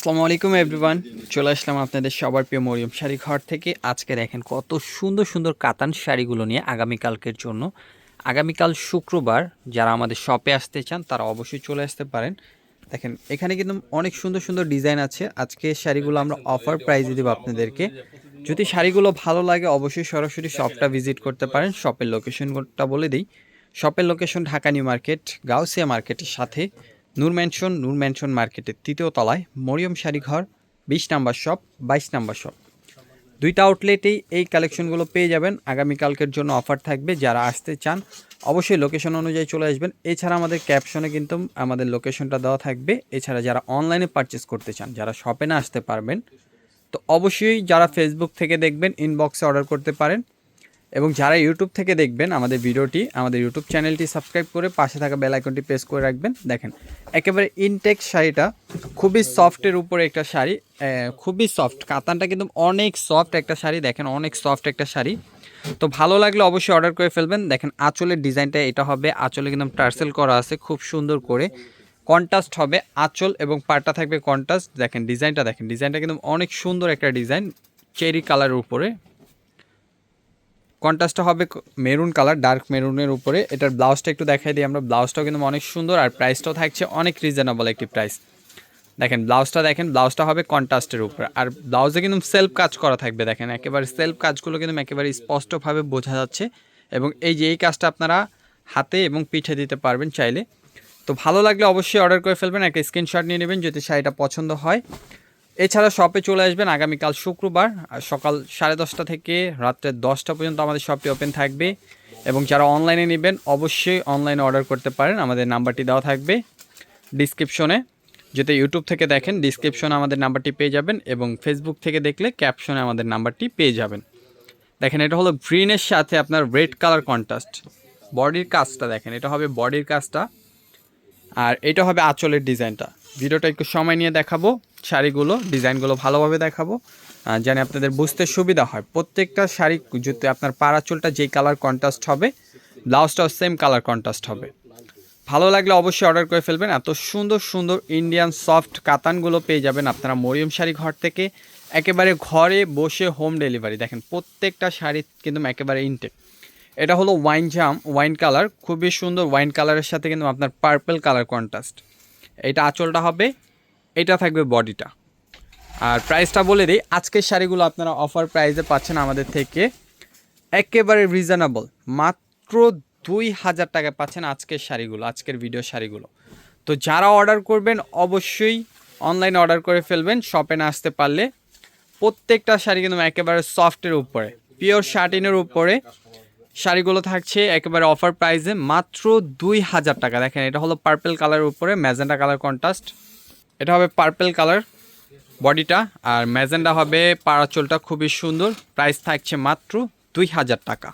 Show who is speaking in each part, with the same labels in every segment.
Speaker 1: আসসালামু আলাইকুম এভরিওয়ান চলে আসলাম আপনাদের সবার প্রিয় মরিয়ম শাড়ি ঘর থেকে। আজকে দেখেন কত সুন্দর সুন্দর কাতান শাড়িগুলো নিয়ে আগামীকালকের জন্য। আগামীকাল শুক্রবার যারা আমাদের শপে আসতে চান, তারা অবশ্যই চলে আসতে পারেন। দেখেন, এখানে কিন্তু অনেক সুন্দর সুন্দর ডিজাইন আছে। আজকে শাড়িগুলো আমরা অফার প্রাইজে দেবো আপনাদেরকে। যদি শাড়িগুলো ভালো লাগে, অবশ্যই সরাসরি শপটা ভিজিট করতে পারেন। শপের লোকেশনটা বলে দিই। শপের location Dhaka New Market, Gausia মার্কেটের সাথে। নূর ম্যানশন নূর ম্যানশন মার্কেটের তৃতীয় তলায় মরিয়ম শাড়ি ঘর বিশ নাম্বার শপ, বাইশ নাম্বার শপ। দুইটা আউটলেটেই এই কালেকশনগুলো পেয়ে যাবেন। আগামীকালকের জন্য অফার থাকবে। যারা আসতে চান, অবশ্যই লোকেশন অনুযায়ী চলে আসবেন। এছাড়া আমাদের ক্যাপশনে কিন্তু আমাদের লোকেশনটা দেওয়া থাকবে। এছাড়া যারা অনলাইনে পারচেস করতে চান, যারা শপে না আসতে পারবেন, তো অবশ্যই যারা ফেসবুক থেকে দেখবেন ইনবক্সে অর্ডার করতে পারেন। এবং যারা ইউটিউব থেকে দেখবেন আমাদের ভিডিওটি, আমাদের ইউটিউব চ্যানেলটি সাবস্ক্রাইব করে পাশে থাকা বেল আইকনটি প্রেস করে রাখবেন। দেখেন, একেবারে ইনটেক শাড়িটা খুবই সফটের উপরে একটা শাড়ি খুবই সফট কাতানটা কিন্তু অনেক সফট একটা শাড়ি, দেখেন অনেক সফট একটা শাড়ি। তো ভালো লাগলে অবশ্যই অর্ডার করে ফেলবেন। দেখেন, আঁচলের ডিজাইনটা এটা হবে, আঁচলে কিন্তু টার্সেল করা আছে খুব সুন্দর করে। কন্ট্রাস্ট হবে, আঁচল এবং পাটটা থাকবে কন্ট্রাস্ট দেখেন ডিজাইনটা দেখেন ডিজাইনটা কিন্তু অনেক সুন্দর একটা ডিজাইন চেরি কালারের উপরে। কন্ট্রাস্টটা হবে মেরুন কালার, ডার্ক মেরুনের উপরে। এটার ব্লাউজটা একটু দেখাই দিই আমরা। ব্লাউজটাও কিন্তু অনেক সুন্দর আর প্রাইসটাও থাকছে অনেক রিজনেবল একটি প্রাইস দেখেন, ব্লাউজটা দেখেন, ব্লাউজটা হবে কন্ট্রাস্টের উপরে। আর ব্লাউজে কিন্তু সেলফ কাজ করা থাকবে, দেখেন। একেবারে সেলফ কাজগুলো কিন্তু একেবারে স্পষ্টভাবে বোঝা যাচ্ছে। এবং এই যে এই কাজটা আপনারা হাতে এবং পিঠে দিতে পারবেন চাইলে। তো ভালো লাগলে অবশ্যই অর্ডার করে ফেলবেন, একটা স্ক্রিনশট নিয়ে নেবেন যদি শাড়িটা পছন্দ হয়। এছাড়া শপে চলে আসবেন আগামীকাল শুক্রবার সকাল সাড়ে দশটা থেকে রাত্রে দশটা পর্যন্ত আমাদের শপটি ওপেন থাকবে। এবং যারা অনলাইনে নেবেন, অবশ্যই অনলাইনে অর্ডার করতে পারেন। আমাদের নাম্বারটি দেওয়া থাকবে ডিসক্রিপশনে যদি ইউটিউব থেকে দেখেন ডিসক্রিপশনে আমাদের নাম্বারটি পেয়ে যাবেন এবং ফেসবুক থেকে দেখলে ক্যাপশনে আমাদের নাম্বারটি পেয়ে যাবেন। দেখেন, এটা হলো গ্রিনের সাথে আপনার রেড কালার কন্ট্রাস্ট বডির কাজটা দেখেন, এটা হবে বডির কাজটা। আর এটা হবে আঁচলের ডিজাইনটা ভিডিওটা একটু সময় নিয়ে দেখাবো, শাড়িগুলো, ডিজাইনগুলো ভালোভাবে দেখাবো যেন আপনাদের বুঝতে সুবিধা হয়। প্রত্যেকটা শাড়ি যদি আপনার পাড়াচলটা যেই কালার কন্ট্রাস্ট হবে ব্লাউজটাও সেম কালার কন্ট্রাস্ট হবে। ভালো লাগলে অবশ্যই অর্ডার করে ফেলবেন। এত সুন্দর সুন্দর ইন্ডিয়ান সফট কাতানগুলো পেয়ে যাবেন আপনারা মরিয়ম শাড়ি ঘর থেকে। একেবারে ঘরে বসে হোম ডেলিভারি দেখেন, প্রত্যেকটা শাড়ি কিন্তু একেবারে ইনটেক এটা হলো ওয়াইন জাম ওয়াইন কালার খুবই সুন্দর ওয়াইন কালারের সাথে কিন্তু আপনার পার্পল কালার কন্ট্রাস্ট এটা আঁচলটা হবে, এটা থাকবে বডিটা। আর প্রাইসটা বলে দিই, আজকের শাড়িগুলো আপনারা অফার প্রাইসে পাচ্ছেন আমাদের থেকে একেবারে রিজনেবল মাত্র দুই হাজার টাকা পাচ্ছেন আজকের শাড়িগুলো, আজকের ভিডিও শাড়িগুলো। তো যারা অর্ডার করবেন, অবশ্যই অনলাইনে অর্ডার করে ফেলবেন শপে না আসতে পারলে প্রত্যেকটা শাড়ি কিন্তু একেবারে সফটের উপরে পিওর শার্টিনের উপরে। শাড়িগুলো থাকছে একেবারে অফার প্রাইসে মাত্র দুই হাজার টাকা। দেখেন, এটা হলো পার্পেল কালারের উপরে ম্যাজেন্ডা কালার কন্ট্রাস্ট এটা হবে পার্পেল কালার বডিটা আর ম্যাজেন্ডা হবে পাড়াচলটা খুবই সুন্দর। প্রাইস থাকছে মাত্র দুই হাজার টাকা।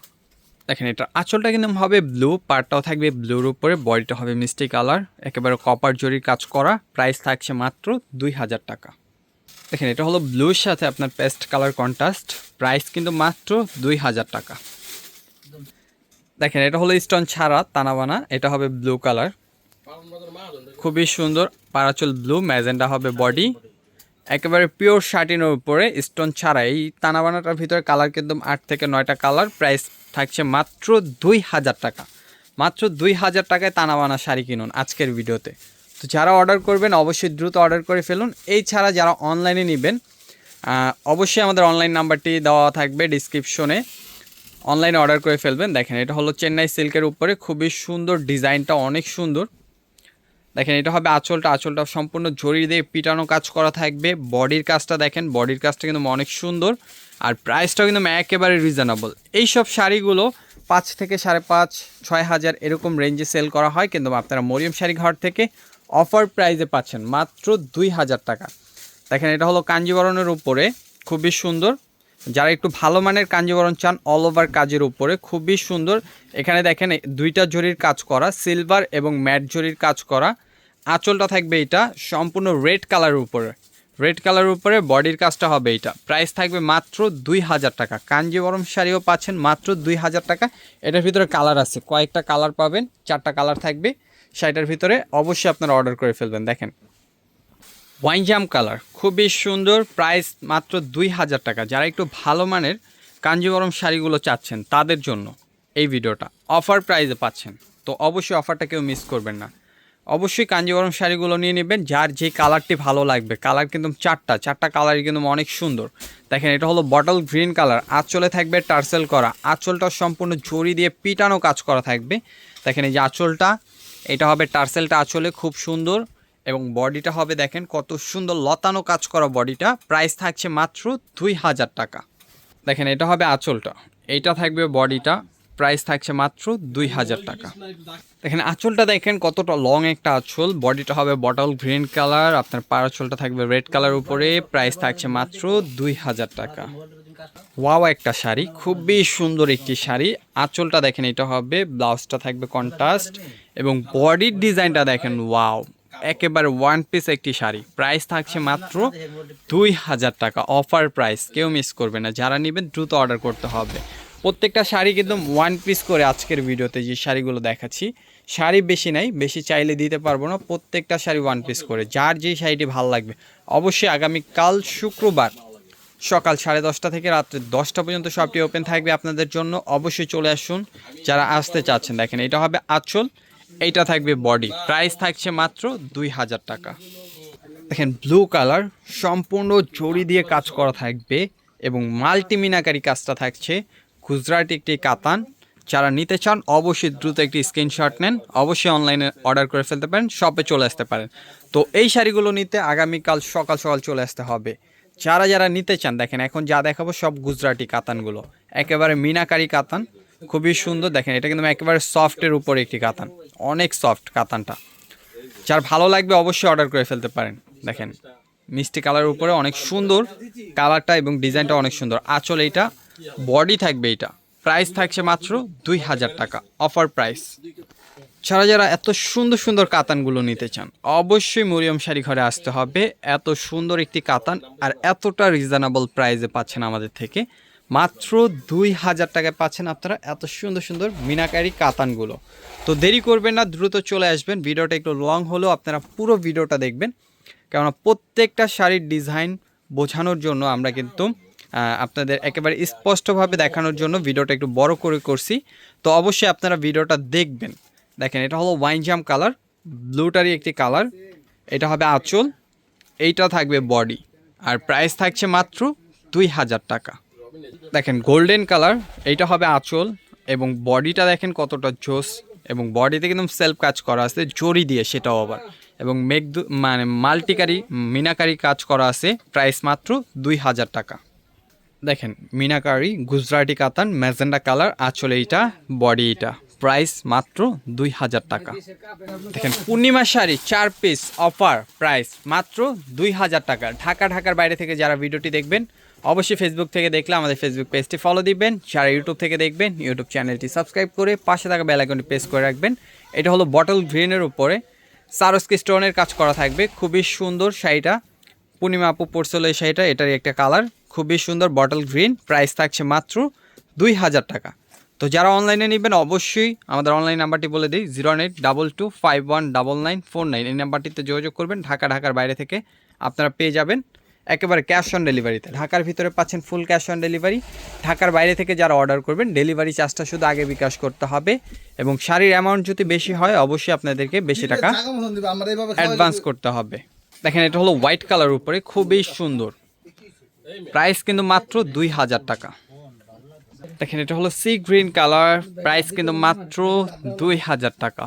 Speaker 1: দেখেন এটা আঁচলটা কিন্তু হবে ব্লু পার্টটাও থাকবে ব্লুর উপরে বডিটা হবে মিষ্টি কালার একেবারে কপার জরির কাজ করা। প্রাইস থাকছে মাত্র দুই হাজার টাকা। দেখেন, এটা হলো ব্লুর সাথে আপনার পেস্ট কালার কন্ট্রাস্ট প্রাইস কিন্তু মাত্র দুই হাজার টাকা। দেখেন, এটা হলো স্টোন ছাড়া তানাবানা, এটা হবে ব্লু কালার খুবই সুন্দর, পারাচুল ব্লু ম্যাজেন্ডা হবে বডি একেবারে পিওর শার্টিনের উপরে স্টোন ছাড়া। এই তানাবানাটার ভিতরে কালার কিন্তু আট থেকে নয়টা কালার প্রাইস থাকছে মাত্র দুই হাজার টাকা। মাত্র দুই হাজার টাকায় তানাবানা শাড়ি কিনুন আজকের ভিডিওতে। তো যারা অর্ডার করবেন, অবশ্যই দ্রুত অর্ডার করে ফেলুন। এই ছাড়া যারা অনলাইনে নেবেন অবশ্যই আমাদের অনলাইন নাম্বারটি দেওয়া থাকবে ডিসক্রিপশনে অনলাইনে অর্ডার করে ফেলবেন। দেখেন, এটা হলো চেন্নাই সিল্কের উপরে। খুবই সুন্দর ডিজাইনটা, অনেক সুন্দর। দেখেন, এটা হবে আঁচলটা। আঁচলটা সম্পূর্ণ জড়ি দিয়ে পিটানো কাজ করা থাকবে। বডির কাজটা দেখেন, বডির কাজটা কিন্তু অনেক সুন্দর। আর প্রাইসটাও কিন্তু একেবারে রিজনেবল এইসব শাড়িগুলো পাঁচ থেকে সাড়ে পাঁচ, ছয় হাজার এরকম রেঞ্জে সেল করা হয়। কিন্তু আপনারা মরিয়ম শাড়ি ঘর থেকে অফার প্রাইসে পাচ্ছেন মাত্র দুই হাজার টাকা। দেখেন, এটা হলো কাঞ্জিবরণের উপরে। খুবই সুন্দর। যারা একটু ভালো মানের কাঞ্জিবরণ চান অল ওভার কাজের উপরে, খুবই সুন্দর। এখানে দেখেন দুইটা জরির কাজ করা সিলভার এবং ম্যাট জরির কাজ করা। আঁচলটা থাকবে এটা সম্পূর্ণ রেড কালারের উপরে। রেড কালারের উপরে বডির কাজটা হবে এটা প্রাইস থাকবে মাত্র দুই হাজার টাকা। কাঞ্জিবরম শাড়িও পাচ্ছেন মাত্র দুই হাজার টাকা। এটার ভিতরে কালার আছে। কয়েকটা কালার পাবেন, চারটা কালার থাকবে। শাড়িটার ভিতরে অবশ্যই আপনারা অর্ডার করে ফেলবেন। দেখেন ওয়াইনজাম কালার খুবই সুন্দর প্রাইস মাত্র দুই হাজার টাকা। যারা একটু ভালো মানের কাঞ্জিবরম শাড়িগুলো চাচ্ছেন, তাদের জন্য এই ভিডিওটা অফার প্রাইসে পাচ্ছেন। তো অবশ্যই অফারটা কেউ মিস করবেন না। অবশ্যই কাঞ্জিবরম শাড়িগুলো নিয়ে নেবেন, যার যে কালারটি ভালো লাগবে। কালার কিন্তু চারটা চারটা কালারই কিন্তু অনেক সুন্দর। দেখেন, এটা হলো বটল গ্রিন কালার আঁচলে থাকবে টার্সেল করা। আঁচলটা সম্পূর্ণ জড়ি দিয়ে পিটানো কাজ করা থাকবে। দেখেন, এই যে আঁচলটা, এটা হবে টার্সেলটা আঁচলে, খুব সুন্দর। এবং বডিটা হবে দেখেন কত সুন্দর লতানো কাজ করা বডিটা। প্রাইস থাকছে মাত্র দুই হাজার টাকা। দেখেন, এটা হবে আঁচলটা। এইটা থাকবে বডিটা। প্রাইস থাকছে মাত্র দুই হাজার টাকা। দেখেন, আঁচলটা দেখেন কতটা লং একটা আঁচল। বডিটা হবে বটল গ্রিন কালার। আপনার পার আঁচলটা থাকবে রেড কালার উপরে। প্রাইস থাকছে মাত্র দুই হাজার টাকা। ওয়াও একটা শাড়ি। খুবই সুন্দর একটি শাড়ি। আঁচলটা দেখেন, এটা হবে, ব্লাউজটা থাকবে কন্ট্রাস্ট এবং বডির ডিজাইনটা দেখেন ওয়াও একেবারে ওয়ান পিস একটি শাড়ি। প্রাইস থাকছে মাত্র দুই হাজার টাকা। অফার প্রাইস কেউ মিস করবে না। যারা নেবেন, দ্রুত অর্ডার করতে হবে। প্রত্যেকটা শাড়ি কিন্তু ওয়ান পিস করে আজকের ভিডিওতে যে শাড়িগুলো দেখাচ্ছি, শাড়ি বেশি নাই, বেশি চাইলে দিতে পারব না। প্রত্যেকটা শাড়ি ওয়ান পিস করে। যার যে শাড়িটি ভালো লাগবে, অবশ্যই আগামীকাল শুক্রবার সকাল সাড়ে দশটা থেকে রাত্রে দশটা পর্যন্ত শপটি ওপেন থাকবে আপনাদের জন্য। অবশ্যই চলে আসুন। যারা আসতে চাচ্ছেন, দেখেন এটা হবে আঁচল। এইটা থাকবে বডি। প্রাইস থাকছে মাত্র দুই হাজার টাকা। দেখেন, ব্লু কালার, সম্পূর্ণ জড়ি দিয়ে কাজ করা থাকবে এবং মাল্টিমিনাকারি কাজটা থাকছে। গুজরাটি একটি কাতান। যারা নিতে চান, অবশ্যই দ্রুত একটি স্ক্রিনশট নেন। অবশ্যই অনলাইনে অর্ডার করে ফেলতে পারেন, শপে চলে আসতে পারেন। তো এই শাড়িগুলো নিতে আগামীকাল সকাল সকাল চলে আসতে হবে। যারা যারা নিতে চান, দেখেন, এখন যা দেখাবো সব গুজরাটি কাতানগুলো। একেবারে মিনাকারি কাতান। খুবই সুন্দর। দেখেন, এটা কিন্তু একেবারে সফটের উপরে একটি কাতান। অনেক সফট কাতানটা। যার ভালো লাগবে অবশ্যই অর্ডার করে ফেলতে পারেন। দেখেন, মিষ্টি কালারের উপরে অনেক সুন্দর কালারটা এবং ডিজাইনটা অনেক সুন্দর। আঁচল এইটা বডি থাকবে এইটা। প্রাইস থাকছে মাত্র দুই হাজার টাকা। অফার প্রাইস যারা যারা এত সুন্দর সুন্দর কাতানগুলো নিতে চান, অবশ্যই মরিয়ম শাড়ি ঘরে আসতে হবে। এত সুন্দর একটি কাতান আর এতটা রিজনেবল প্রাইসে পাচ্ছেন আমাদের থেকে। মাত্র দুই হাজার টাকায় পাচ্ছেন আপনারা এত সুন্দর সুন্দর মিনাকারি কাতানগুলো। তো দেরি করবেন না, দ্রুত চলে আসবেন। ভিডিওটা একটু লং হলেও আপনারা পুরো ভিডিওটা দেখবেন। কেননা প্রত্যেকটা শাড়ির ডিজাইন বোঝানোর জন্য আমরা কিন্তু আপনাদের একেবারে স্পষ্টভাবে দেখানোর জন্য ভিডিওটা একটু বড় করে করছি। তো অবশ্যই আপনারা ভিডিওটা দেখবেন। দেখেন, এটা হলো ওয়াইন জাম কালার ব্লুটারই একটি কালার এটা হবে আঁচল, এইটা থাকবে বডি আর প্রাইস থাকছে মাত্র দুই হাজার টাকা। দেখেন গোল্ডেন কালার এইটা হবে আঁচল এবং বডিটা দেখেন কতটা জোস এবং বডিতে কিন্তু সেলফ কাজ করা আছে, জড়ি দিয়ে সেটাও আবার এবং মেঘ মানে মাল্টিকারি মিনাকারি কাজ করা আছে প্রাইস মাত্র দুই হাজার টাকা। দেখেন, মিনাকারি, গুজরাটি কাতান, ম্যাজেন্ডা কালার, আঁচল এইটা বডি এইটা প্রাইস মাত্র দুই হাজার টাকা। দেখেন, পূর্ণিমা শাড়ি, চার পিস অফার প্রাইস মাত্র দুই হাজার টাকা। ঢাকা, ঢাকার বাইরে থেকে যারা ভিডিওটি দেখবেন অবশ্যই ফেসবুক থেকে দেখলে আমাদের ফেসবুক পেজটি ফলো দিবেন যারা ইউটিউব থেকে দেখবেন ইউটিউব চ্যানেলটি সাবস্ক্রাইব করে পাশে থাকা বেল আইকনটি প্রেস করে রাখবেন। এটা হলো বটল গ্রিনের উপরে। সারস্কি স্টোনের কাজ করা থাকবে। খুবই সুন্দর শাড়িটা। পূর্ণিমা আপু পড়ছিল এই শাড়িটা, এটারই একটা কালার খুবই সুন্দর বটল গ্রিন প্রাইস থাকছে মাত্র দুই হাজার টাকা। তো যারা অনলাইনে নেবেন, অবশ্যই আমাদের অনলাইন নাম্বারটি বলে দিই zero eight double two five one double nine four nine এই নাম্বারটিতে যোগাযোগ করবেন, ঢাকা, ঢাকার বাইরে থেকে আপনারা পেয়ে যাবেন। একেবারে ক্যাশ অন ডেলিভারিতে ঢাকার ভিতরে পাচ্ছেন ফুল ক্যাশ অন ডেলিভারি। ঢাকার বাইরে থেকে যারা অর্ডার করবেন ডেলিভারি চার্জটা শুধু আগে বিকাশ করতে হবে এবং শাড়ির অ্যামাউন্ট যদি বেশি হয় অবশ্যই আপনাদেরকে বেশি টাকা অ্যাডভান্স করতে হবে। দেখেন এটা হলো হোয়াইট কালার উপরে খুবই সুন্দর। প্রাইস কিন্তু মাত্র দুই হাজার টাকা। দেখেন এটা হলো সি গ্রিন কালার প্রাইস কিন্তু মাত্র দুই হাজার টাকা।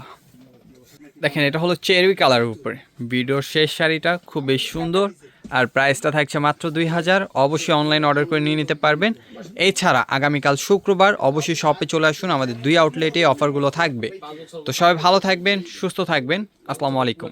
Speaker 1: দেখেন এটা হলো চেরি কালারের উপরে। ভিডিওর শেষ শাড়িটা খুবই সুন্দর। আর প্রাইসটা থাকছে মাত্র দুই হাজার। অবশ্যই অনলাইন অর্ডার করে নিয়ে নিতে পারবেন। এছাড়া আগামীকাল শুক্রবার অবশ্যই শপে চলে আসুন। আমাদের দুই আউটলেটে অফারগুলো থাকবে। তো সবাই ভালো থাকবেন, সুস্থ থাকবেন। আসসালামু আলাইকুম।